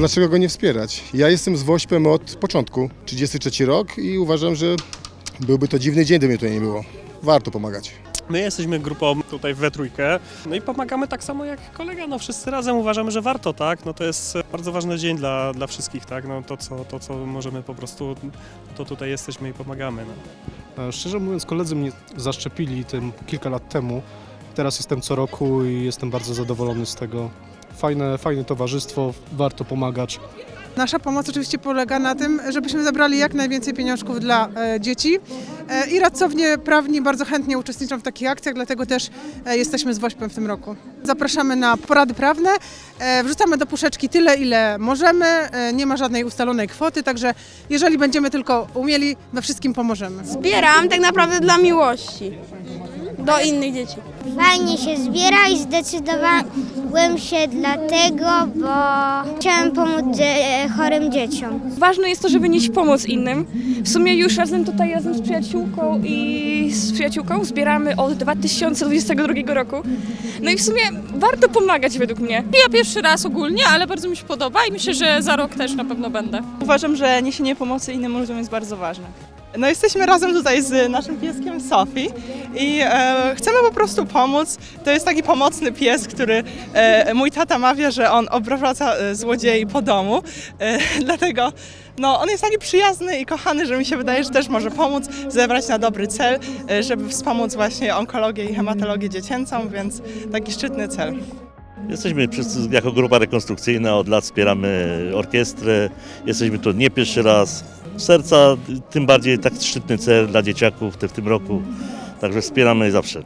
dlaczego go nie wspierać? Ja jestem z Wośpem od początku, 33 rok i uważam, że byłby to dziwny dzień, gdyby mnie tutaj nie było. Warto pomagać. My jesteśmy grupą tutaj we trójkę, no i pomagamy tak samo jak kolega, no wszyscy razem uważamy, że warto, tak? No to jest bardzo ważny dzień dla, dla wszystkich, tak? No to co, to, co możemy po prostu, to tutaj jesteśmy i pomagamy, no. E, Szczerze mówiąc, koledzy mnie zaszczepili tym kilka lat temu. Teraz jestem co roku i jestem bardzo zadowolony z tego. Fajne, fajne towarzystwo, warto pomagać. Nasza pomoc oczywiście polega na tym, żebyśmy zabrali jak najwięcej pieniążków dla e, dzieci e, i radcownie prawni bardzo chętnie uczestniczą w takich akcjach, dlatego też e, jesteśmy z WOŚP-em w tym roku. Zapraszamy na porady prawne, e, wrzucamy do puszeczki tyle, ile możemy, e, nie ma żadnej ustalonej kwoty, także jeżeli będziemy tylko umieli, we wszystkim pomożemy. Zbieram tak naprawdę dla miłości do innych dzieci. Fajnie się zbiera i zdecydowałem się dlatego, bo chciałem pomóc chorym dzieciom. Ważne jest to, żeby nieść pomoc innym. W sumie już razem tutaj, razem z przyjaciółką i z przyjaciółką zbieramy od 2022 roku. No i w sumie warto pomagać według mnie. Ja pierwszy raz ogólnie, ale bardzo mi się podoba i myślę, że za rok też na pewno będę. Uważam, że niesienie pomocy innym ludziom jest bardzo ważne. No jesteśmy razem tutaj z naszym pieskiem Sophie i e, chcemy po prostu pomóc. To jest taki pomocny pies, który e, mój tata mawia, że on oprowadza e, złodziei po domu. E, dlatego no, on jest taki przyjazny i kochany, że mi się wydaje, że też może pomóc zebrać na dobry cel, e, żeby wspomóc właśnie onkologię i hematologię dziecięcą, więc taki szczytny cel. Jesteśmy przez, jako grupa rekonstrukcyjna, od lat wspieramy orkiestrę, jesteśmy tu nie pierwszy raz. Serca, tym bardziej tak szczytny cel dla dzieciaków w tym roku, także wspieramy zawsze.